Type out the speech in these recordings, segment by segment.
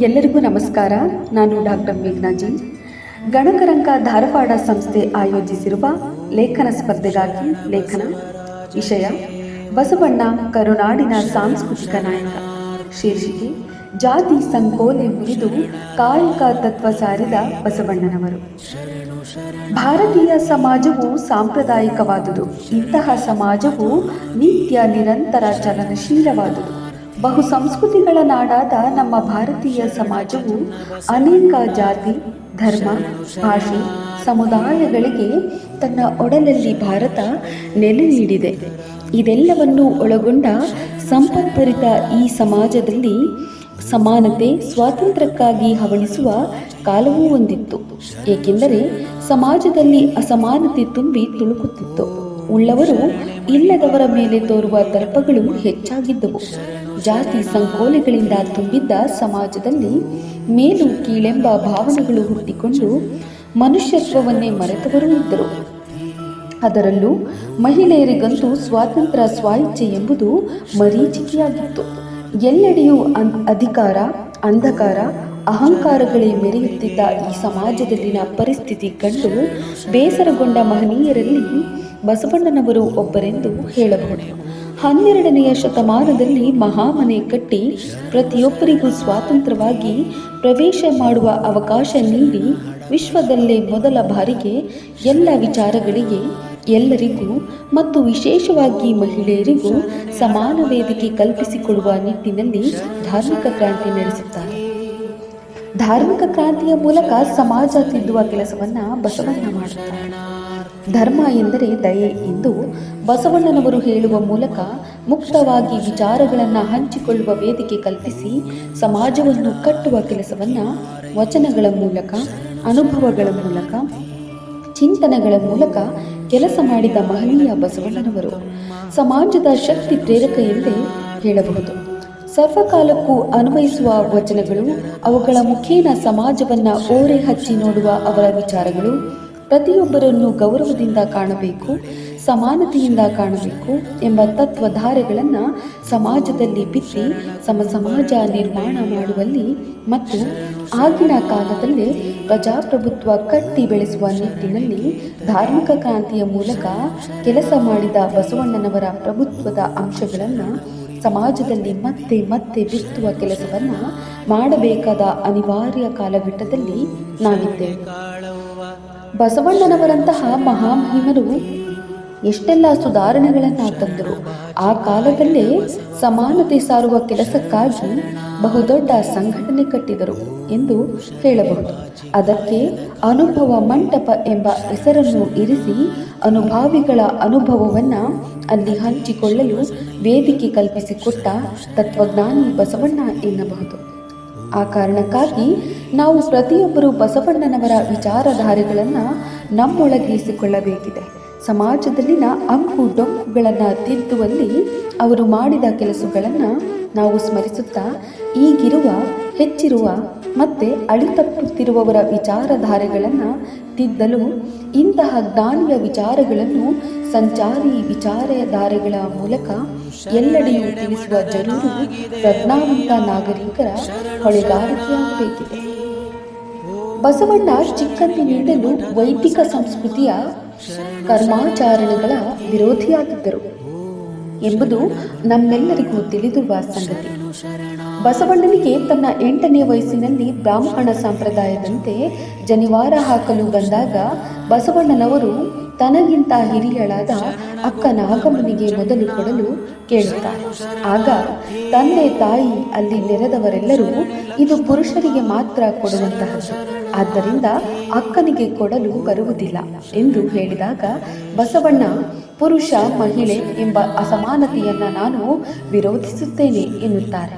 ಎಲ್ಲರಿಗೂ ನಮಸ್ಕಾರ. ನಾನು ಡಾಕ್ಟರ್ ಮೇಘ್ನಾಜಿ. ಗಣಕರಂಗ ಧಾರವಾಡ ಸಂಸ್ಥೆ ಆಯೋಜಿಸಿರುವ ಲೇಖನ ಸ್ಪರ್ಧೆಗಾಗಿ ಲೇಖನ ವಿಷಯ, ಬಸವಣ್ಣ ಕರುನಾಡಿನ ಸಾಂಸ್ಕೃತಿಕ ನಾಯಕ. ಶೀರ್ಷಿಕೆ, ಜಾತಿ ಸಂಕೋಲೆ ಮುರಿದು ಕಾಯಕ ತತ್ವ ಸಾರಿದ ಬಸವಣ್ಣನವರು. ಭಾರತೀಯ ಸಮಾಜವು ಸಾಂಪ್ರದಾಯಿಕವಾದುದು. ಇಂತಹ ಸಮಾಜವು ನಿತ್ಯ ನಿರಂತರ ಚಲನಶೀಲವಾದುದು. ಬಹು ಸಂಸ್ಕೃತಿಗಳ ನಾಡಾದ ನಮ್ಮ ಭಾರತೀಯ ಸಮಾಜವು ಅನೇಕ ಜಾತಿ, ಧರ್ಮ, ಭಾಷೆ, ಸಮುದಾಯಗಳಿಗೆ ತನ್ನ ಒಡಲಲ್ಲಿ ಭಾರತ ನೆಲೆ ನೀಡಿದೆ. ಇದೆಲ್ಲವನ್ನು ಒಳಗೊಂಡ ಸಂಪತ್ಭರಿತ ಈ ಸಮಾಜದಲ್ಲಿ ಸಮಾನತೆ, ಸ್ವಾತಂತ್ರ್ಯಕ್ಕಾಗಿ ಹವಣಿಸುವ ಕಾಲವೂ ಒಂದಿತ್ತು. ಏಕೆಂದರೆ ಸಮಾಜದಲ್ಲಿ ಅಸಮಾನತೆ ತುಂಬಿ ತುಳುಕುತ್ತಿತ್ತು. ಉಳ್ಳವರು ಇಲ್ಲದವರ ಮೇಲೆ ತೋರುವ ದರ್ಪಗಳು ಹೆಚ್ಚಾಗಿದ್ದವು. ಜಾತಿ ಸಂಕೋಲೆಗಳಿಂದ ತುಂಬಿದ್ದ ಸಮಾಜದಲ್ಲಿ ಮೇಲು ಕೀಳೆಂಬ ಭಾವನೆಗಳು ಹುಟ್ಟಿಕೊಂಡು ಮನುಷ್ಯತ್ವವನ್ನೇ ಮರೆತವರೂ ಇದ್ದರು. ಅದರಲ್ಲೂ ಮಹಿಳೆಯರಿಗಂತೂ ಸ್ವಾತಂತ್ರ್ಯ ಸ್ವಾಯಿಚ್ಛೆ ಎಂಬುದು ಮರೀಚಿಕೆಯಾಗಿತ್ತು. ಎಲ್ಲೆಡೆಯೂ ಅಧಿಕಾರ, ಅಂಧಕಾರ, ಅಹಂಕಾರಗಳೇ ಮೆರೆಯುತ್ತಿದ್ದ ಈ ಸಮಾಜದಲ್ಲಿನ ಪರಿಸ್ಥಿತಿ ಕಂಡು ಬೇಸರಗೊಂಡ ಮಹನೀಯರಲ್ಲಿ ಬಸವಣ್ಣನವರು ಒಬ್ಬರೆಂದು ಹೇಳಬಹುದು. ಹನ್ನೆರಡನೆಯ ಶತಮಾನದಲ್ಲಿ ಮಹಾಮನೆ ಕಟ್ಟಿ ಪ್ರತಿಯೊಬ್ಬರಿಗೂ ಸ್ವಾತಂತ್ರ್ಯವಾಗಿ ಪ್ರವೇಶ ಮಾಡುವ ಅವಕಾಶ ನೀಡಿ ವಿಶ್ವದಲ್ಲೇ ಮೊದಲ ಬಾರಿಗೆ ಎಲ್ಲ ವಿಚಾರಗಳಿಗೆ ಎಲ್ಲರಿಗೂ ಮತ್ತು ವಿಶೇಷವಾಗಿ ಮಹಿಳೆಯರಿಗೂ ಸಮಾನ ವೇದಿಕೆ ಕಲ್ಪಿಸಿಕೊಡುವ ನಿಟ್ಟಿನಲ್ಲಿ ಧಾರ್ಮಿಕ ಕ್ರಾಂತಿ ನಡೆಸುತ್ತಾರೆ. ಧಾರ್ಮಿಕ ಕ್ರಾಂತಿಯ ಮೂಲಕ ಸಮಾಜ ತಿದ್ದುವ ಕೆಲಸವನ್ನ ಬಸವಣ್ಣ ಮಾಡುತ್ತಾರೆ. ಧರ್ಮ ಎಂದರೆ ದಯೆ ಎಂದು ಬಸವಣ್ಣನವರು ಹೇಳುವ ಮೂಲಕ ಮುಕ್ತವಾಗಿ ವಿಚಾರಗಳನ್ನು ಹಂಚಿಕೊಳ್ಳುವ ವೇದಿಕೆ ಕಲ್ಪಿಸಿ ಸಮಾಜವನ್ನು ಕಟ್ಟುವ ಕೆಲಸವನ್ನ ವಚನಗಳ ಮೂಲಕ, ಅನುಭವಗಳ ಮೂಲಕ, ಚಿಂತನೆಗಳ ಮೂಲಕ ಕೆಲಸ ಮಾಡಿದ ಮಹನೀಯ ಬಸವಣ್ಣನವರು. ಸಮಾಜದ ಶಕ್ತಿ ಪ್ರೇರಕ ಎಂದೇ ಹೇಳಬಹುದು. ಸರ್ವಕಾಲಕ್ಕೂ ಅನ್ವಯಿಸುವ ವಚನಗಳು ಅವುಗಳ ಮುಖೇನ ಸಮಾಜವನ್ನು ಓರೆ ಹಚ್ಚಿ ನೋಡುವ ಅವರ ವಿಚಾರಗಳು. ಪ್ರತಿಯೊಬ್ಬರನ್ನು ಗೌರವದಿಂದ ಕಾಣಬೇಕು, ಸಮಾನತೆಯಿಂದ ಕಾಣಬೇಕು ಎಂಬ ತತ್ವಧಾರೆಗಳನ್ನು ಸಮಾಜದಲ್ಲಿ ಬಿತ್ತಿ ಸಮ ಸಮಾಜ ನಿರ್ಮಾಣ ಮಾಡುವಲ್ಲಿ ಮತ್ತು ಆಗಿನ ಕಾಲದಲ್ಲಿ ಪ್ರಜಾಪ್ರಭುತ್ವ ಕಟ್ಟಿ ಬೆಳೆಸುವ ನಿಟ್ಟಿನಲ್ಲಿ ಧಾರ್ಮಿಕ ಕ್ರಾಂತಿಯ ಮೂಲಕ ಕೆಲಸ ಮಾಡಿದ ಬಸವಣ್ಣನವರ ಪ್ರಭುತ್ವದ ಅಂಶಗಳನ್ನು ಸಮಾಜದಲ್ಲಿ ಮತ್ತೆ ಮತ್ತೆ ಬಿತ್ತುವ ಕೆಲಸವನ್ನು ಮಾಡಬೇಕಾದ ಅನಿವಾರ್ಯ ಕಾಲಘಟ್ಟದಲ್ಲಿ ನಾವಿದ್ದೇವೆ. ಬಸವಣ್ಣನವರಂತಹ ಮಹಾಮಹಿಮರು ಎಷ್ಟೆಲ್ಲ ಸುಧಾರಣೆಗಳನ್ನು ತಂದರು. ಆ ಕಾಲದಲ್ಲೇ ಸಮಾನತೆ ಸಾರುವ ಕೆಲಸಕ್ಕಾಗಿ ಬಹುದೊಡ್ಡ ಸಂಘಟನೆ ಕಟ್ಟಿದರು ಎಂದು ಹೇಳಬಹುದು. ಅದಕ್ಕೆ ಅನುಭವ ಮಂಟಪ ಎಂಬ ಹೆಸರನ್ನು ಇರಿಸಿ ಅನುಭಾವಿಗಳ ಅನುಭವವನ್ನು ಅಲ್ಲಿ ಹಂಚಿಕೊಳ್ಳಲು ವೇದಿಕೆ ಕಲ್ಪಿಸಿಕೊಟ್ಟ ತತ್ವಜ್ಞಾನಿ ಬಸವಣ್ಣ ಎನ್ನಬಹುದು. ಆ ಕಾರಣಕ್ಕಾಗಿ ನಾವು ಪ್ರತಿಯೊಬ್ಬರು ಬಸವಣ್ಣನವರ ವಿಚಾರಧಾರೆಗಳನ್ನು ನಮ್ಮೊಳಗಿಸಿಕೊಳ್ಳಬೇಕಿದೆ ಸಮಾಜದಲ್ಲಿನ ಅಂಕು ಡೊಂಕುಗಳನ್ನು ತಿದ್ದುವಲ್ಲಿ ಅವರು ಮಾಡಿದ ಕೆಲಸಗಳನ್ನು ನಾವು ಸ್ಮರಿಸುತ್ತಾ, ಈಗಿರುವ, ಹೆಚ್ಚಿರುವ ಮತ್ತೆ ಅಳಿತಪ್ಪುತ್ತಿರುವವರ ವಿಚಾರಧಾರೆಗಳನ್ನು ತಿದ್ದಲು ಇಂತಹ ಜ್ಞಾನಿಯ ವಿಚಾರಗಳನ್ನು ಸಂಚಾರಿ ವಿಚಾರಧಾರೆಗಳ ಮೂಲಕ ಎಲ್ಲೆಡೆಯೂ ತಿಳಿಸುವ ಜನರು ಪ್ರಜ್ಞಾವಂತ ನಾಗರಿಕರ ಹೊಣೆಗಾರಿಕೆಯಾಗಬೇಕಿದೆ. ಬಸವಣ್ಣ ಚಿಕ್ಕಂದಿನಿಂದಲೂ ವೈದಿಕ ಸಂಸ್ಕೃತಿಯ ಕರ್ಮಾಚರಣೆಗಳ ವಿರೋಧಿಯಾಗಿದ್ದರು ಎಂಬುದು ನಮ್ಮೆಲ್ಲರಿಗೂ ತಿಳಿದಿರುವ ಸಂಗತಿ. ಬಸವಣ್ಣನಿಗೆ ತನ್ನ ಎಂಟನೇ ವಯಸ್ಸಿನಲ್ಲಿ ಬ್ರಾಹ್ಮಣ ಸಂಪ್ರದಾಯದಂತೆ ಜನಿವಾರ ಹಾಕಲು ಬಂದಾಗ ಬಸವಣ್ಣನವರು ತನಗಿಂತ ಹಿರಿಯಳಾದ ಅಕ್ಕನ ನಾಗಮ್ಮನಿಗೆ ಮೊದಲು ಕೊಡಲು ಕೇಳುತ್ತಾರೆ. ಆಗ ತಂದೆ ತಾಯಿ ಅಲ್ಲಿ ನೆರೆದವರೆಲ್ಲರೂ ಇದು ಪುರುಷರಿಗೆ ಮಾತ್ರ ಕೊಡುವಂತಹದ್ದು. ಆದ್ದರಿಂದ ಅಕ್ಕನಿಗೆ ಕೊಡಲು ಬರುವುದಿಲ್ಲ ಎಂದು ಹೇಳಿದಾಗ, ಬಸವಣ್ಣ, ಪುರುಷ, ಮಹಿಳೆ ಎಂಬ ಅಸಮಾನತೆಯನ್ನು ನಾನು ವಿರೋಧಿಸುತ್ತೇನೆ ಎನ್ನುತ್ತಾರೆ.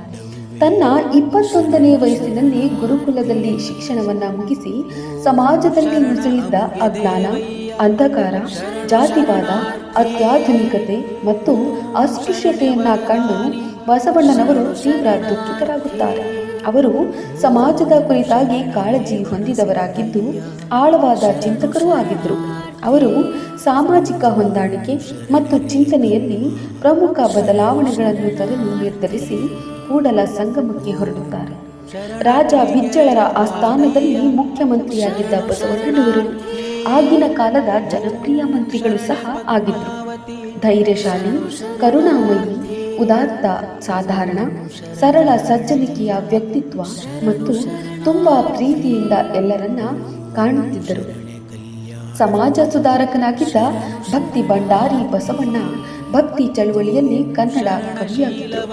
ತನ್ನ ಇಪ್ಪತ್ತೊಂದನೇ ವಯಸ್ಸಿನಲ್ಲಿ ಗುರುಕುಲದಲ್ಲಿ ಶಿಕ್ಷಣವನ್ನು ಮುಗಿಸಿ ಸಮಾಜದಲ್ಲಿ ನುಸುಳಿದ್ದ ಅಜ್ಞಾನ ಅಂಧಕಾರ, ಜಾತಿವಾದ, ಅತ್ಯಾಧುನಿಕತೆ ಮತ್ತು ಅಸ್ಪೃಶ್ಯತೆಯನ್ನ ಕಂಡು ಬಸವಣ್ಣನವರು ತೀವ್ರ ದುಃಖಿತರಾಗುತ್ತಾರೆ. ಅವರು ಸಮಾಜದ ಕುರಿತಾಗಿ ಕಾಳಜಿ ಹೊಂದಿದವರಾಗಿದ್ದು, ಆಳವಾದ ಚಿಂತಕರೂ ಆಗಿದ್ದರು. ಅವರು ಸಾಮಾಜಿಕ ಹೊಂದಾಣಿಕೆ ಮತ್ತು ಚಿಂತನೆಯಲ್ಲಿ ಪ್ರಮುಖ ಬದಲಾವಣೆಗಳನ್ನು ತರಲು ನಿರ್ಧರಿಸಿ ಕೂಡಲ ಸಂಗಮಕ್ಕೆ ಹೊರಡುತ್ತಾರೆ. ರಾಜ ಬಿಜ್ಜಳರ ಆಸ್ಥಾನದಲ್ಲಿ ಮುಖ್ಯಮಂತ್ರಿಯಾಗಿದ್ದ ಬಸವಣ್ಣನವರು ಆಗಿನ ಕಾಲದ ಜನಪ್ರಿಯ ಮಂತ್ರಿಗಳು ಸಹ ಆಗಿದ್ದರು ಧೈರ್ಯಶಾಲಿ, ಕರುಣಾಮಯಿ, ಉದಾತ್ತ, ಸಾಧಾರಣ, ಸರಳ, ಸಜ್ಜನಿಕೆಯ ವ್ಯಕ್ತಿತ್ವ ಮತ್ತು ತುಂಬಾ ಪ್ರೀತಿಯಿಂದ ಎಲ್ಲರನ್ನ ಕಾಣುತ್ತಿದ್ದರು. ಸಮಾಜ ಸುಧಾರಕನಾಗಿದ್ದ ಭಕ್ತಿ ಭಂಡಾರಿ ಬಸವಣ್ಣ ಭಕ್ತಿ ಚಳುವಳಿಯಲ್ಲಿ ಕನ್ನಡ ಕವಿಯಾಗಿದ್ದರು.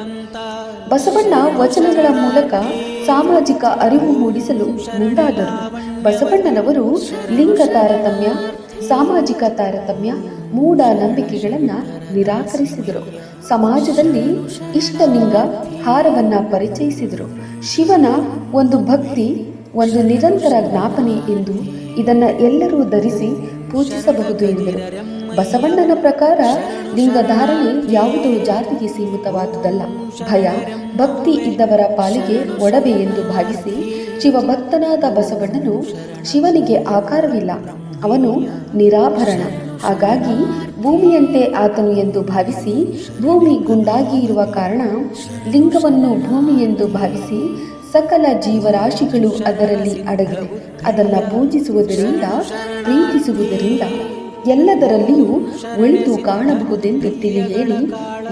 ಬಸವಣ್ಣ ವಚನಗಳ ಮೂಲಕ ಸಾಮಾಜಿಕ ಅರಿವು ಮೂಡಿಸಲು ಮುಂದಾದರು. ಬಸವಣ್ಣನವರು ಲಿಂಗ ತಾರತಮ್ಯ, ಸಾಮಾಜಿಕ ತಾರತಮ್ಯ, ಮೂಢ ನಂಬಿಕೆಗಳನ್ನು ನಿರಾಕರಿಸಿದರು. ಸಮಾಜದಲ್ಲಿ ಇಷ್ಟಲಿಂಗ ಹಾರವನ್ನ ಪರಿಚಯಿಸಿದರು. ಶಿವನ ಒಂದು ಭಕ್ತಿ, ಒಂದು ನಿರಂತರ ಜ್ಞಾಪನೆ ಎಂದು ಇದನ್ನ ಎಲ್ಲರೂ ಧರಿಸಿ ಪೂಜಿಸಬಹುದು ಎಂದರು. ಬಸವಣ್ಣನ ಪ್ರಕಾರ ಲಿಂಗಧಾರಣೆ ಯಾವುದೋ ಜಾತಿಗೆ ಸೀಮಿತವಾದುದಲ್ಲ. ಭಯ, ಭಕ್ತಿ ಇದ್ದವರ ಪಾಲಿಗೆ ಒಡವೆ ಎಂದು ಭಾವಿಸಿ ಶಿವಭಕ್ತನಾದ ಬಸವಣ್ಣನು ಶಿವನಿಗೆ ಆಕಾರವಿಲ್ಲ. ಅವನು ನಿರಾಭರಣ. ಹಾಗಾಗಿ ಭೂಮಿಯಂತೆ ಆತನು ಎಂದು ಭಾವಿಸಿ ಭೂಮಿ ಗುಂಡಾಗಿ ಇರುವ ಕಾರಣ ಲಿಂಗವನ್ನು ಭೂಮಿ ಎಂದು ಭಾವಿಸಿ ಸಕಲ ಜೀವರಾಶಿಗಳು ಅದರಲ್ಲಿ ಅಡಗಿದೆ. ಅದನ್ನು ಪೂಜಿಸುವುದರಿಂದ, ಪ್ರೀತಿಸುವುದರಿಂದ ಎಲ್ಲದರಲ್ಲಿಯೂ ಒಳಿತು ಕಾಣಬಹುದೆಂದು ತಿಳಿ ಹೇಳಿ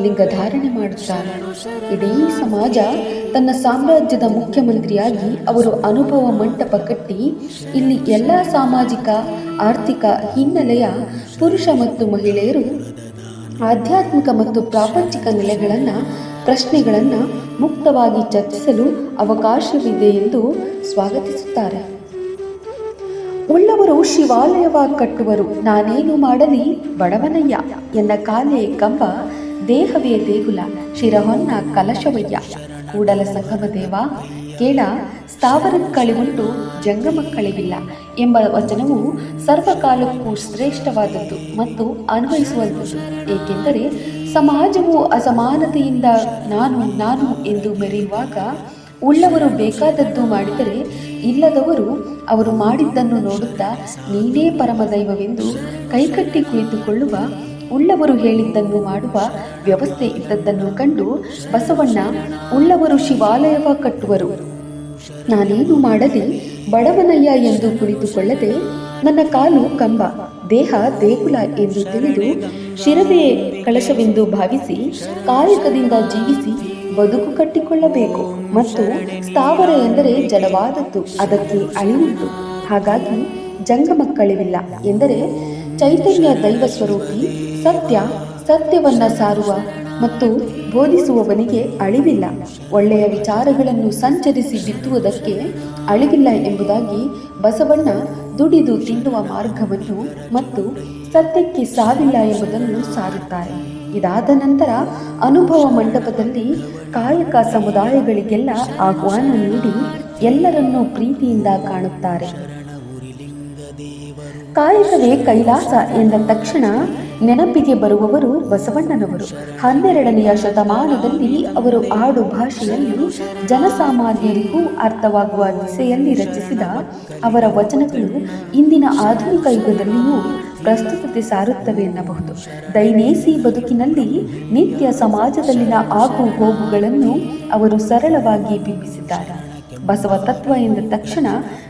ಲಿಂಗಧಾರಣೆ ಮಾಡುತ್ತಾರೆ ಇಡೀ ಸಮಾಜ ತನ್ನ ಸಾಮ್ರಾಜ್ಯದ ಮುಖ್ಯಮಂತ್ರಿಯಾಗಿ ಅವರು ಅನುಭವ ಮಂಟಪ ಕಟ್ಟಿ, ಇಲ್ಲಿ ಎಲ್ಲ ಸಾಮಾಜಿಕ, ಆರ್ಥಿಕ ಹಿನ್ನೆಲೆಯ ಪುರುಷ ಮತ್ತು ಮಹಿಳೆಯರು ಆಧ್ಯಾತ್ಮಿಕ ಮತ್ತು ಪ್ರಾಪಂಚಿಕ ನೆಲೆಗಳನ್ನು, ಪ್ರಶ್ನೆಗಳನ್ನು ಮುಕ್ತವಾಗಿ ಚರ್ಚಿಸಲು ಅವಕಾಶವಿದೆ ಎಂದು ಸ್ವಾಗತಿಸುತ್ತಾರೆ. ಉಳ್ಳವರು ಶಿವಾಲಯವಾಗಿ ಕಟ್ಟುವರು, ನಾನೇನು ಮಾಡಲಿ, ಬಡವನಯ್ಯ ಎನ್ನ ಕಾಲೇ ಕಂಬ ದೇಹವೇ ದೇಗುಲ, ಶಿರಹೊನ್ನ ಕಲಶವಯ್ಯ. ಕೂಡಲ ಸಂಗಮ ದೇವ, ಕೇಳ ಸ್ಥಾವರಕ್ಕಳಿವುಂಟು ಜಂಗಮಕ್ಕಳಿವಿಲ್ಲ ಎಂಬ ವಚನವು ಸರ್ವಕಾಲಕ್ಕೂ ಶ್ರೇಷ್ಠವಾದದ್ದು ಮತ್ತು ಅನ್ವಯಿಸುವಂಥದ್ದು. ಏಕೆಂದರೆ ಸಮಾಜವು ಅಸಮಾನತೆಯಿಂದ ನಾನು ನಾನು ಎಂದು ಮೆರೆಯುವಾಗ ಉಳ್ಳವರು ಬೇಕಾದದ್ದು ಮಾಡಿದರೆ ಇಲ್ಲದವರು ಅವರು ಮಾಡಿದ್ದನ್ನು ನೋಡುತ್ತಾ ನೀನೇ ಪರಮದೈವವೆಂದು ಕೈಕಟ್ಟಿ ಕುಳಿತುಕೊಳ್ಳುವ ಉಳ್ಳವರು ಹೇಳಿದ್ದನ್ನು ಮಾಡುವ ವ್ಯವಸ್ಥೆ ಇದ್ದದ್ದನ್ನು ಕಂಡು ಬಸವಣ್ಣ, ಉಳ್ಳವರು ಶಿವಾಲಯವ ಕಟ್ಟುವರು. ನಾನೇನು ಮಾಡಲಿ, ಬಡವನಯ್ಯ ಎಂದು ಕುಳಿತುಕೊಳ್ಳದೆ ನನ್ನ ಕಾಲು ಕಂಬ, ದೇಹ ದೇಗುಲ ಎಂದು ತಿಳಿದು ಶಿರವೇ ಕಳಶವೆಂದು ಭಾವಿಸಿ ಕಾಯಕದಿಂದ ಜೀವಿಸಿ ಬದುಕು ಕಟ್ಟಿಕೊಳ್ಳಬೇಕು. ಮತ್ತು ಸ್ಥಾವರ ಎಂದರೆ ಜಡವಾದದ್ದು, ಅದಕ್ಕೆ ಅಳಿವುಂಟು ಹಾಗಾಗಿ ಜಂಗಮಕ್ಕಳಿವಿಲ್ಲ ಎಂದರೆ ಚೈತನ್ಯ ದೈವ ಸ್ವರೂಪಿ ಸತ್ಯ ಸತ್ಯವನ್ನ ಸಾರುವ ಮತ್ತು ಬೋಧಿಸುವವನಿಗೆ ಅಳಿವಿಲ್ಲ. ಒಳ್ಳೆಯ ವಿಚಾರಗಳನ್ನು ಸಂಚರಿಸಿ ಬಿತ್ತುವುದಕ್ಕೆ ಅಳಿವಿಲ್ಲ ಎಂಬುದಾಗಿ ಬಸವಣ್ಣ ದುಡಿದು ತಿನ್ನುವ ಮಾರ್ಗವನ್ನು ಮತ್ತು ಸತ್ಯಕ್ಕೆ ಸಾವಿಲ್ಲ ಎಂಬುದನ್ನು ಸಾರುತ್ತಾರೆ. ಇದಾದ ನಂತರ ಅನುಭವ ಮಂಟಪದಲ್ಲಿ ಕಾಯಕ ಸಮುದಾಯಗಳಿಗೆಲ್ಲ ಆಹ್ವಾನ ನೀಡಿ ಎಲ್ಲರನ್ನೂ ಪ್ರೀತಿಯಿಂದ ಕಾಣುತ್ತಾರೆ. ಕಾಯಕವೇ ಕೈಲಾಸ ಎಂದ ತಕ್ಷಣ ನೆನಪಿಗೆ ಬರುವವರು ಬಸವಣ್ಣನವರು. ಹನ್ನೆರಡನೆಯ ಶತಮಾನದಲ್ಲಿ ಅವರು ಆಡು ಭಾಷೆಯಲ್ಲಿ ಜನಸಾಮಾನ್ಯರಿಗೂ ಅರ್ಥವಾಗುವ ದಿಸೆಯಲ್ಲಿ ರಚಿಸಿದ ಅವರ ವಚನಗಳು ಇಂದಿನ ಆಧುನಿಕ ಯುಗದಲ್ಲಿಯೂ ಪ್ರಸ್ತುತತೆ ಸಾರುತ್ತವೆ ಎನ್ನಬಹುದು. ದೈನೇಸಿ ಬದುಕಿನಲ್ಲಿ ನಿತ್ಯ ಸಮಾಜದಲ್ಲಿನ ಆಗು ಹೋಗುಗಳನ್ನು ಅವರು ಸರಳವಾಗಿ ಬಿಂಬಿಸಿದ್ದಾರೆ. ಬಸವ ತತ್ವ ಎಂದ ತಕ್ಷಣ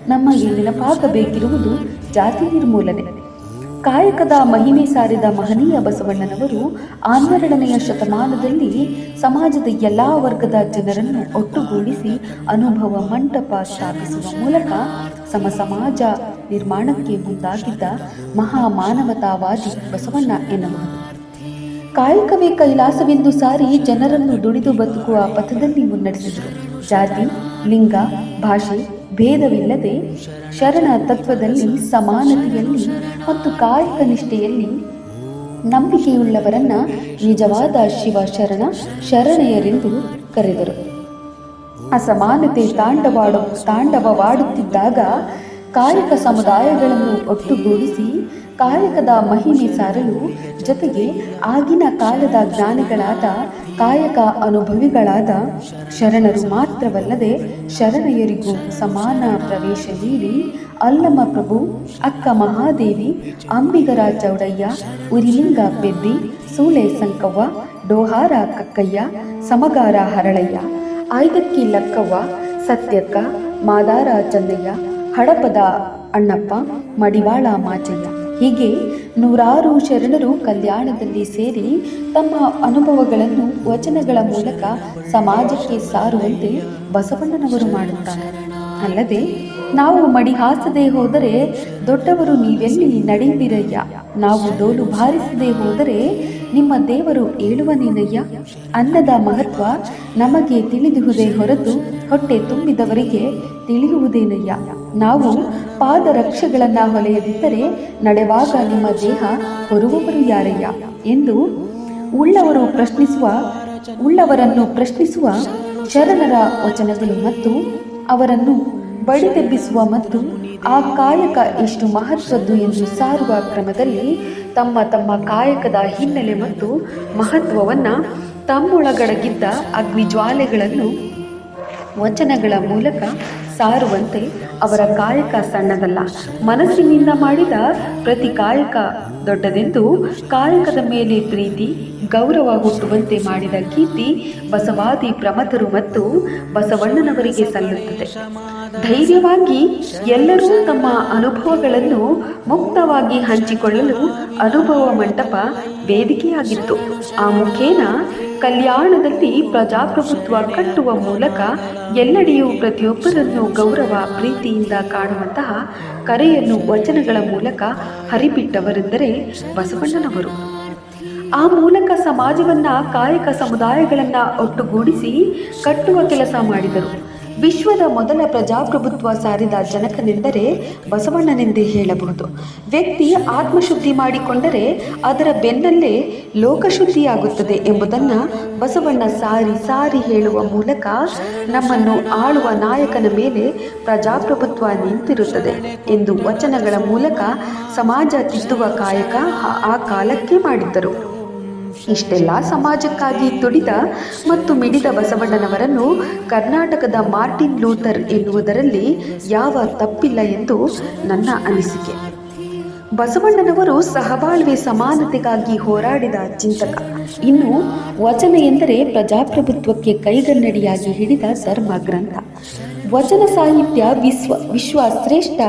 ನಮ್ಮ ನೆನಪಾಗಬೇಕಿರುವುದು ಜಾತಿ ನಿರ್ಮೂಲನೆ. ಕಾಯಕದ ಮಹಿಮೆ ಸಾರಿದ ಮಹನೀಯ ಬಸವಣ್ಣನವರು ಹನ್ನೆರಡನೆಯ ಶತಮಾನದಲ್ಲಿ ಸಮಾಜದ ಎಲ್ಲ ವರ್ಗದ ಜನರನ್ನು ಒಟ್ಟುಗೂಡಿಸಿ ಅನುಭವ ಮಂಟಪ ಸ್ಥಾಪಿಸುವ ಮೂಲಕ ಸಮ ಸಮಾಜ ನಿರ್ಮಾಣಕ್ಕೆ ಮುಂದಾಗಿದ್ದ ಮಹಾ ಮಾನವತಾವಾದಿ ಬಸವಣ್ಣ ಎನ್ನಬಹುದು. ಕಾಯಕವೇ ಕೈಲಾಸವೆಂದು ಸಾರಿ ಜನರನ್ನು ದುಡಿದು ಬದುಕುವ ಪಥದಲ್ಲಿ ಮುನ್ನಡೆಸಿದರು. ಜಾತಿ, ಲಿಂಗ, ಭಾಷೆ ಭೇದವಿಲ್ಲದೆ ಶರಣ ತತ್ವದಲ್ಲಿ ಸಮಾನತೆಯಲ್ಲಿ ಮತ್ತು ಕಾಯಕ ನಿಷ್ಠೆಯಲ್ಲಿ ನಂಬಿಕೆಯುಳ್ಳವರನ್ನ ನಿಜವಾದ ಶಿವ ಶರಣ ಶರಣೆಯರೆಂದು ಕರೆದರು. ಅಸಮಾನತೆ ತಾಂಡವಾಡ ತಾಂಡವವಾಡುತ್ತಿದ್ದಾಗ ಕಾಯಕ ಸಮುದಾಯಗಳನ್ನು ಒಟ್ಟುಗೂಡಿಸಿ ಕಾಯಕದ ಮಹಿಮೆ ಸಾರಲು ಜೊತೆಗೆ ಆಗಿನ ಕಾಲದ ಜ್ಞಾನಿಗಳಾದ ಕಾಯಕ ಅನುಭವಿಗಳಾದ ಶರಣರು ಮಾತ್ರವಲ್ಲದೆ ಶರಣೆಯರಿಗೂ ಸಮಾನ ಪ್ರವೇಶ ನೀಡಿ ಅಲ್ಲಮ್ಮ ಪ್ರಭು, ಅಕ್ಕ ಮಹಾದೇವಿ, ಅಂಬಿಗರ ಚೌಡಯ್ಯ, ಉರಿಲಿಂಗ ಪೆದ್ದಿ ಸೂಳೆ ಸಂಕವ್ವ, ಡೋಹಾರ ಕಕ್ಕಯ್ಯ, ಸಮಗಾರ ಹರಳಯ್ಯ ಆಯ್ದಕ್ಕಿ ಲಕ್ಕವ್ವ, ಸತ್ಯಕ್ಕ, ಮಾದಾರ ಚಂದಯ್ಯ, ಹಡಪದ ಅಣ್ಣಪ್ಪ, ಮಡಿವಾಳ ಮಾಚಯ್ಯ. ಹೀಗೆ ನೂರಾರು ಶರಣರು ಕಲ್ಯಾಣದಲ್ಲಿ ಸೇರಿ ತಮ್ಮ ಅನುಭವಗಳನ್ನು, ವಚನಗಳ ಮೂಲಕ ಸಮಾಜಕ್ಕೆ ಸಾರುವಂತೆ ಬಸವಣ್ಣನವರು ಮಾಡುತ್ತಾರೆ. ಅಲ್ಲದೆ ನಾವು ಮಡಿ ಹಾಸದೆ ಹೋದರೆ ದೊಡ್ಡವರು ನೀವೆಲ್ಲಿ ನಡೆಯುವಿರಯ್ಯ? ನಾವು ಡೋಲು ಬಾರಿಸದೆ ಹೋದರೆ ನಿಮ್ಮ ದೇವರು ಏಳುವನೇನಯ್ಯ ಅನ್ನದ ಮಹತ್ವ ನಮಗೆ ತಿಳಿದುವುದೇ ಹೊರತು ಹೊಟ್ಟೆ ತುಂಬಿದವರಿಗೆ ತಿಳಿಯುವುದೇನಯ್ಯ? ನಾವು ಪಾದರಕ್ಷೆಗಳನ್ನು ಹೊಲೆಯದಿದ್ದರೆ ನಡೆವಾಗ ನಿಮ್ಮ ದೇಹ ಹೊರುವವರು ಯಾರಯ್ಯ? ಎಂದು ಉಳ್ಳವರು ಪ್ರಶ್ನಿಸುವ, ಉಳ್ಳವರನ್ನು ಪ್ರಶ್ನಿಸುವ ಶರಣರ ವಚನಗಳು ಮತ್ತು ಅವರನ್ನು ಬಡಿದೆಬ್ಬಿಸುವ ಮತ್ತು ಆ ಕಾಯಕ ಎಷ್ಟು ಮಹತ್ವದ್ದು ಎಂದು ಸಾರುವ ಕ್ರಮದಲ್ಲಿ ತಮ್ಮ ತಮ್ಮ ಕಾಯಕದ ಹಿನ್ನೆಲೆ ಮತ್ತು ಮಹತ್ವವನ್ನು ತಮ್ಮೊಳಗಡಗಿದ್ದ ಅಗ್ನಿಜ್ವಾಲೆಗಳನ್ನು ವಚನಗಳ ಮೂಲಕ ಸಾರುವಂತೆ ಅವರ ಕಾಯಕ ಸಣ್ಣದಲ್ಲ. ಮನಸ್ಸಿನಿಂದ ಮಾಡಿದ ಪ್ರತಿ ಕಾಯಕ ದೊಡ್ಡದೆಂದು ಕಾಯಕದ ಮೇಲೆ ಪ್ರೀತಿ, ಗೌರವ ಹುಟ್ಟುವಂತೆ ಮಾಡಿದ ಕೀರ್ತಿ ಬಸವಾದಿ ಪ್ರಮತರು ಮತ್ತು ಬಸವಣ್ಣನವರಿಗೆ ಸಲ್ಲುತ್ತದೆ. ಧೈರ್ಯವಾಗಿ ಎಲ್ಲರೂ ತಮ್ಮ ಅನುಭವಗಳನ್ನು ಮುಕ್ತವಾಗಿ ಹಂಚಿಕೊಳ್ಳಲು ಅನುಭವ ಮಂಟಪ ವೇದಿಕೆಯಾಗಿತ್ತು. ಆ ಮುಖೇನ ಕಲ್ಯಾಣದಲ್ಲಿ ಪ್ರಜಾಪ್ರಭುತ್ವ ಕಟ್ಟುವ ಮೂಲಕ ಎಲ್ಲೆಡೆಯೂ ಪ್ರತಿಯೊಬ್ಬರನ್ನು ಗೌರವ, ಪ್ರೀತಿಯಿಂದ ಕಾಣುವಂತಹ ಕರೆಯನ್ನು ವಚನಗಳ ಮೂಲಕ ಹರಿಬಿಟ್ಟವರೆಂದರೆ ಬಸವಣ್ಣನವರು. ಆ ಮೂಲಕ ಸಮಾಜವನ್ನ ಕಾಯಕ ಸಮುದಾಯಗಳನ್ನ ಒಟ್ಟುಗೂಡಿಸಿ ಕಟ್ಟುವ ಕೆಲಸ ಮಾಡಿದರು. ವಿಶ್ವದ ಮೊದಲ ಪ್ರಜಾಪ್ರಭುತ್ವ ಸಾರಿದ ಜನಕನೆಂದರೆ ಬಸವಣ್ಣನೆಂದೇ ಹೇಳಬಹುದು. ವ್ಯಕ್ತಿ ಆತ್ಮಶುದ್ಧಿ ಮಾಡಿಕೊಂಡರೆ ಅದರ ಬೆನ್ನಲ್ಲೇ ಲೋಕಶುದ್ಧಿಯಾಗುತ್ತದೆ ಎಂಬುದನ್ನು ಬಸವಣ್ಣ ಸಾರಿ ಸಾರಿ ಹೇಳುವ ಮೂಲಕ ನಮ್ಮನ್ನು ಆಳುವ ನಾಯಕನ ಮೇಲೆ ಪ್ರಜಾಪ್ರಭುತ್ವ ನಿಂತಿರುತ್ತದೆ ಎಂದು ವಚನಗಳ ಮೂಲಕ ಸಮಾಜ ತಿದ್ದುವ ಕಾಯಕ ಆ- ಕಾಲಕ್ಕೆ ಮಾಡಿದ್ದರು. ಇಷ್ಟೆಲ್ಲ ಸಮಾಜಕ್ಕಾಗಿ ತುಡಿದ ಮತ್ತು ಮಿಡಿದ ಬಸವಣ್ಣನವರನ್ನು ಕರ್ನಾಟಕದ ಮಾರ್ಟಿನ್ ಲೂಥರ್ ಎನ್ನುವುದರಲ್ಲಿ ಯಾವ ತಪ್ಪಿಲ್ಲ ಎಂದು ನನ್ನ ಅನಿಸಿಕೆ. ಬಸವಣ್ಣನವರು ಸಹಬಾಳ್ವೆ ಸಮಾನತೆಗಾಗಿ ಹೋರಾಡಿದ ಚಿಂತಕ. ಇನ್ನು ವಚನ ಎಂದರೆ ಪ್ರಜಾಪ್ರಭುತ್ವಕ್ಕೆ ಕೈಗನ್ನಡಿಯಾಗಿ ಹಿಡಿದ ಧರ್ಮ ಗ್ರಂಥ ವಚನ ಸಾಹಿತ್ಯ ವಿಶ್ವ ವಿಶ್ವ ಶ್ರೇಷ್ಠ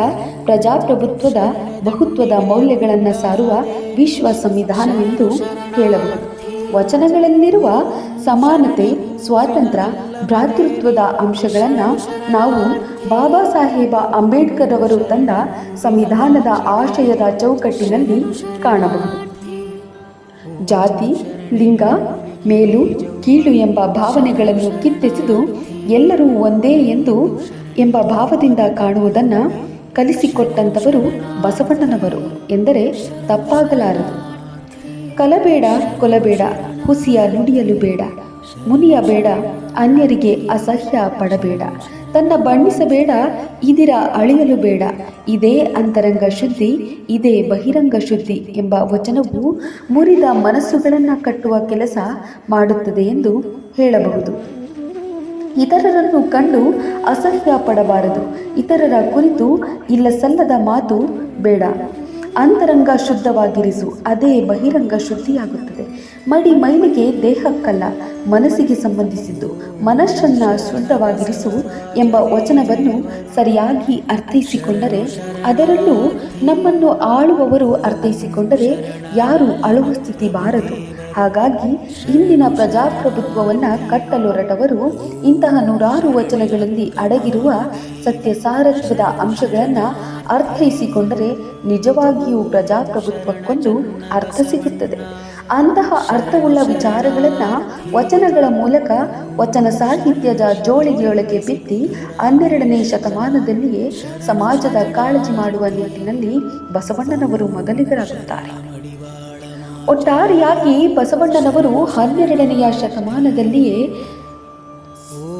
ಪ್ರಜಾಪ್ರಭುತ್ವದ ಬಹುತ್ವದ ಮೌಲ್ಯಗಳನ್ನು ಸಾರುವ ವಿಶ್ವ ಸಂವಿಧಾನವೆಂದು ಹೇಳಬಹುದು. ವಚನಗಳಲ್ಲಿರುವ ಸಮಾನತೆ, ಸ್ವಾತಂತ್ರ್ಯ, ಭ್ರಾತೃತ್ವದ ಅಂಶಗಳನ್ನು ನಾವು ಬಾಬಾ ಸಾಹೇಬ ಅಂಬೇಡ್ಕರ್ ಅವರು ತಂದ ಸಂವಿಧಾನದ ಆಶಯದ ಚೌಕಟ್ಟಿನಲ್ಲಿ ಕಾಣಬಹುದು. ಜಾತಿ, ಲಿಂಗ, ಮೇಲು ಕೀಳು ಎಂಬ ಭಾವನೆಗಳನ್ನು ಕಿತ್ತೆಸೆದು ಎಲ್ಲರೂ ಒಂದೇ ಎಂದು ಎಂಬ ಭಾವದಿಂದ ಕಾಣುವುದನ್ನು ಕಲಿಸಿಕೊಟ್ಟಂಥವರು ಬಸವಣ್ಣನವರು ಎಂದರೆ ತಪ್ಪಾಗಲಾರದು. ಕಲಬೇಡ, ಕೊಲಬೇಡ, ಹುಸಿಯ ನುಡಿಯಲು ಬೇಡ, ಮುನಿಯ ಬೇಡ, ಅನ್ಯರಿಗೆ ಅಸಹ್ಯ ಪಡಬೇಡ. ತನ್ನ ಬಣ್ಣಿಸಬೇಡ, ಇದಿರ ಅಳಿಯಲು ಬೇಡ. ಇದೇ ಅಂತರಂಗ ಶುದ್ಧಿ, ಇದೇ ಬಹಿರಂಗ ಶುದ್ಧಿ ಎಂಬ ವಚನವು ಮುರಿದ ಮನಸ್ಸುಗಳನ್ನು ಕಟ್ಟುವ ಕೆಲಸ ಮಾಡುತ್ತದೆ ಎಂದು ಹೇಳಬಹುದು. ಇತರರನ್ನು ಕಂಡು ಅಸಹ್ಯ ಪಡಬಾರದು. ಇತರರ ಕುರಿತು ಇಲ್ಲ ಸಲ್ಲದ ಮಾತು ಬೇಡ. ಅಂತರಂಗ ಶುದ್ಧವಾಗಿರಿಸು, ಅದೇ ಬಹಿರಂಗ ಶುದ್ಧಿಯಾಗುತ್ತದೆ. ಮಡಿ ಮೈಲಿಗೆ ದೇಹಕ್ಕಲ್ಲ, ಮನಸ್ಸಿಗೆ ಸಂಬಂಧಿಸಿದ್ದು. ಮನಸ್ಸನ್ನು ಶುದ್ಧವಾಗಿರಿಸು ಎಂಬ ವಚನವನ್ನು ಸರಿಯಾಗಿ ಅರ್ಥೈಸಿಕೊಂಡರೆ, ಅದರಲ್ಲೂ ನಮ್ಮನ್ನು ಆಳುವವರು ಅರ್ಥೈಸಿಕೊಂಡರೆ ಯಾರು ಅಳುವ ಸ್ಥಿತಿ ಬಾರದು. ಹಾಗಾಗಿ ಇಂದಿನ ಪ್ರಜಾಪ್ರಭುತ್ವವನ್ನು ಕಟ್ಟಲೊರಟವರು ಇಂತಹ ನೂರಾರು ವಚನಗಳಲ್ಲಿ ಅಡಗಿರುವ ಸತ್ಯ ಸತ್ಯಸಾರತ್ವದ ಅಂಶಗಳನ್ನು ಅರ್ಥೈಸಿಕೊಂಡರೆ ನಿಜವಾಗಿಯೂ ಪ್ರಜಾಪ್ರಭುತ್ವಕ್ಕೊಂದು ಅರ್ಥ ಸಿಗುತ್ತದೆ. ಅಂತಹ ಅರ್ಥವುಳ್ಳ ವಿಚಾರಗಳನ್ನು ವಚನಗಳ ಮೂಲಕ ವಚನ ಸಾಹಿತ್ಯದ ಜೋಳಿಗೆಯೊಳಗೆ ಬಿತ್ತಿ ಹನ್ನೆರಡನೇ ಶತಮಾನದಲ್ಲಿಯೇ ಸಮಾಜದ ಕಾಳಜಿ ಮಾಡುವ ನಿಟ್ಟಿನಲ್ಲಿ ಬಸವಣ್ಣನವರು ಮೊದಲಿಗರಾಗುತ್ತಾರೆ. ಒಟ್ಟಾರೆಯಾಗಿ ಬಸವಣ್ಣನವರು ಹನ್ನೆರಡನೆಯ ಶತಮಾನದಲ್ಲಿಯೇ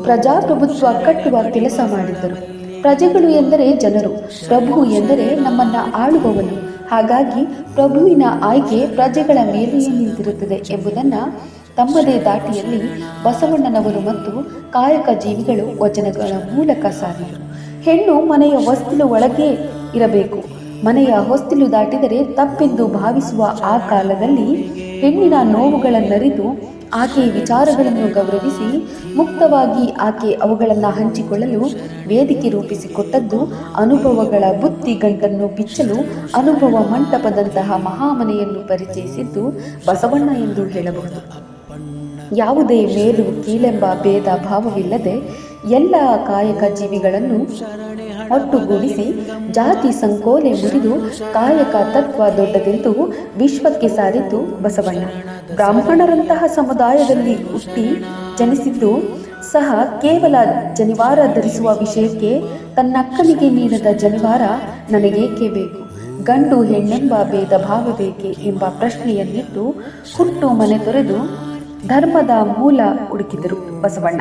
ಪ್ರಜಾಪ್ರಭುತ್ವ ಕಟ್ಟುವ ಕೆಲಸ ಮಾಡಿದ್ದರು. ಪ್ರಜೆಗಳು ಎಂದರೆ ಜನರು, ಪ್ರಭು ಎಂದರೆ ನಮ್ಮನ್ನ ಆಳುವವನು. ಹಾಗಾಗಿ ಪ್ರಭುವಿನ ಆಯ್ಕೆ ಪ್ರಜೆಗಳ ಮೇಲೆಯೇ ನಿಂತಿರುತ್ತದೆ ಎಂಬುದನ್ನು ತಮ್ಮದೇ ದಾಟಿಯಲ್ಲಿ ಬಸವಣ್ಣನವರು ಮತ್ತು ಕಾಯಕ ಜೀವಿಗಳು ವಚನಗಳ ಮೂಲಕ ಸಾರಿದರು. ಹೆಣ್ಣು ಮನೆಯ ವಸ್ತುವಿನ ಒಳಗೆ ಇರಬೇಕು. ಮನೆಯ ಹೊಸ್ತಿಲು ದಾಟಿದರೆ ತಪ್ಪೆಂದು ಭಾವಿಸುವ ಆ ಕಾಲದಲ್ಲಿ ಹೆಣ್ಣಿನ ನೋವುಗಳನ್ನರಿತು ಆಕೆಯ ವಿಚಾರಗಳನ್ನು ಗೌರವಿಸಿ ಮುಕ್ತವಾಗಿ ಆಕೆ ಅವುಗಳನ್ನು ಹಂಚಿಕೊಳ್ಳಲು ವೇದಿಕೆ ರೂಪಿಸಿಕೊಟ್ಟದ್ದು ಅನುಭವಗಳ ಬುತ್ತಿ ಗಂಟನ್ನು ಬಿಚ್ಚಲು ಅನುಭವ ಮಂಟಪದಂತಹ ಮಹಾಮನೆಯನ್ನು ಪರಿಚಯಿಸಿದ್ದು ಬಸವಣ್ಣ ಎಂದು ಹೇಳಬಹುದು. ಯಾವುದೇ ಮೇಲು ಕೀಳೆಂಬ ಭೇದ ಭಾವವಿಲ್ಲದೆ ಎಲ್ಲ ಕಾಯಕ ಜೀವಿಗಳನ್ನು ಒಟ್ಟುಗೂಡಿಸಿ ಜಾತಿ ಸಂಕೋಲೆ ಮುರಿದು ಕಾಯಕ ತತ್ವ ದೊಡ್ಡದೆಂದು ವಿಶ್ವಕ್ಕೆ ಸಾರಿದ್ದು ಬಸವಣ್ಣ. ಬ್ರಾಹ್ಮಣರಂತಹ ಸಮುದಾಯದಲ್ಲಿ ಹುಟ್ಟಿ ಜನಿಸಿದ್ದು ಸಹ ಕೇವಲ ಜನಿವಾರ ಧರಿಸುವ ವಿಷಯಕ್ಕೆ ತನ್ನಕ್ಕನಿಗೆ ನೀಡದ ಜನಿವಾರ ನನಗೇಕೆ ಬೇಕು? ಗಂಡು ಹೆಣ್ಣೆಂಬ ಭೇದ ಭಾವ ಬೇಕೆ ಎಂಬ ಪ್ರಶ್ನೆಯನ್ನಿಟ್ಟು ಹುಟ್ಟು ಮನೆ ತೊರೆದು ಧರ್ಮದ ಮೂಲ ಹುಡುಕಿದರು ಬಸವಣ್ಣ.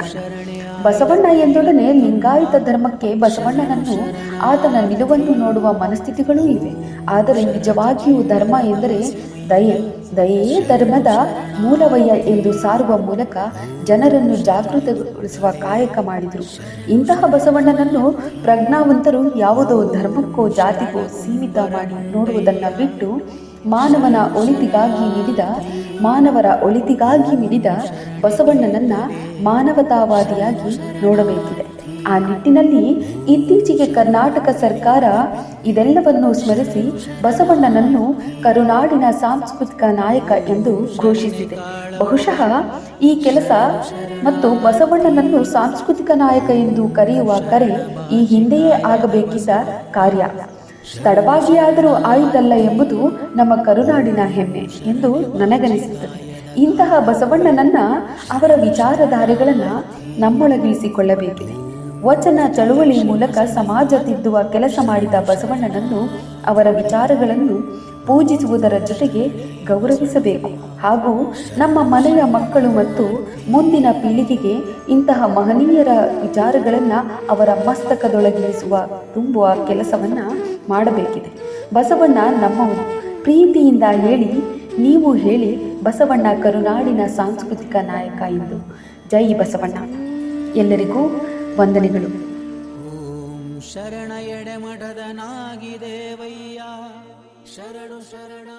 ಬಸವಣ್ಣ ಎಂದೊಡನೆ ಲಿಂಗಾಯತ ಧರ್ಮಕ್ಕೆ ಬಸವಣ್ಣನನ್ನು ಆತನ ನಿಲುವನ್ನು ನೋಡುವ ಮನಸ್ಥಿತಿಗಳೂ ಇವೆ. ಆದರೆ ನಿಜವಾಗಿಯೂ ಧರ್ಮ ಎಂದರೆ ದಯೆ. ದಯೆಯೇ ಧರ್ಮದ ಮೂಲವಯ್ಯ ಎಂದು ಸಾರುವ ಮೂಲಕ ಜನರನ್ನು ಜಾಗೃತಗೊಳಿಸುವ ಕಾಯಕ ಮಾಡಿದರು. ಇಂತಹ ಬಸವಣ್ಣನನ್ನು ಪ್ರಜ್ಞಾವಂತರು ಯಾವುದೋ ಧರ್ಮಕ್ಕೋ ಜಾತಿಗೋ ಸೀಮಿತ ಮಾಡಿ ನೋಡುವುದನ್ನು ಬಿಟ್ಟು ಮಾನವನ ಒಳಿತಿಗಾಗಿ ಮಿಡಿದ, ಮಾನವರ ಒಳಿತಿಗಾಗಿ ಮಿಡಿದ ಬಸವಣ್ಣನನ್ನ ಮಾನವತಾವಾದಿಯಾಗಿ ನೋಡಬೇಕಿದೆ. ಆ ನಿಟ್ಟಿನಲ್ಲಿ ಇತ್ತೀಚೆಗೆ ಕರ್ನಾಟಕ ಸರ್ಕಾರ ಇದೆಲ್ಲವನ್ನು ಸ್ಮರಿಸಿ ಬಸವಣ್ಣನನ್ನು ಕರುನಾಡಿನ ಸಾಂಸ್ಕೃತಿಕ ನಾಯಕ ಎಂದು ಘೋಷಿಸಿದೆ. ಬಹುಶಃ ಈ ಕೆಲಸ ಮತ್ತು ಬಸವಣ್ಣನನ್ನು ಸಾಂಸ್ಕೃತಿಕ ನಾಯಕ ಎಂದು ಕರೆಯುವ ಕರೆ ಈ ಹಿಂದೆಯೇ ಆಗಬೇಕಿದ್ದ ಕಾರ್ಯ. ತಡವಾಗಿಯಾದರೂ ಆಯಿತಲ್ಲ ಎಂಬುದು ನಮ್ಮ ಕರುನಾಡಿನ ಹೆಮ್ಮೆ ಎಂದು ನನಗನಿಸುತ್ತದೆ. ಇಂತಹ ಬಸವಣ್ಣನನ್ನ ಅವರ ವಿಚಾರಧಾರೆಗಳನ್ನು ನಮ್ಮೊಳಗಿಳಿಸಿಕೊಳ್ಳಬೇಕಿದೆ. ವಚನ ಚಳುವಳಿ ಮೂಲಕ ಸಮಾಜ ತಿದ್ದುವ ಕೆಲಸ ಮಾಡಿದ ಬಸವಣ್ಣನನ್ನು ಅವರ ವಿಚಾರಗಳನ್ನು ಪೂಜಿಸುವುದರ ಜೊತೆಗೆ ಗೌರವಿಸಬೇಕು. ಹಾಗೂ ನಮ್ಮ ಮನೆಯ ಮಕ್ಕಳು ಮತ್ತು ಮುಂದಿನ ಪೀಳಿಗೆಗೆ ಇಂತಹ ಮಹನೀಯರ ವಿಚಾರಗಳನ್ನು ಅವರ ಮಸ್ತಕದೊಳಗಿಳಿಸುವ ತುಂಬುವ ಕೆಲಸವನ್ನು ಮಾಡಬೇಕಿದೆ. ಬಸವಣ್ಣ ನಮ್ಮವನು. ಪ್ರೀತಿಯಿಂದ ಹೇಳಿ ನೀವು ಹೇಳಿ ಬಸವಣ್ಣ ಕರುನಾಡಿನ ಸಾಂಸ್ಕೃತಿಕ ನಾಯಕ ಎಂದು. ಜೈ ಬಸವಣ್ಣ. ಎಲ್ಲರಿಗೂ ವಂದನೆಗಳು. ಶರಣ ಎಡೆಮಠದ ನಾಗಿದೇವಯ್ಯ ಶರಣು ಶರಣ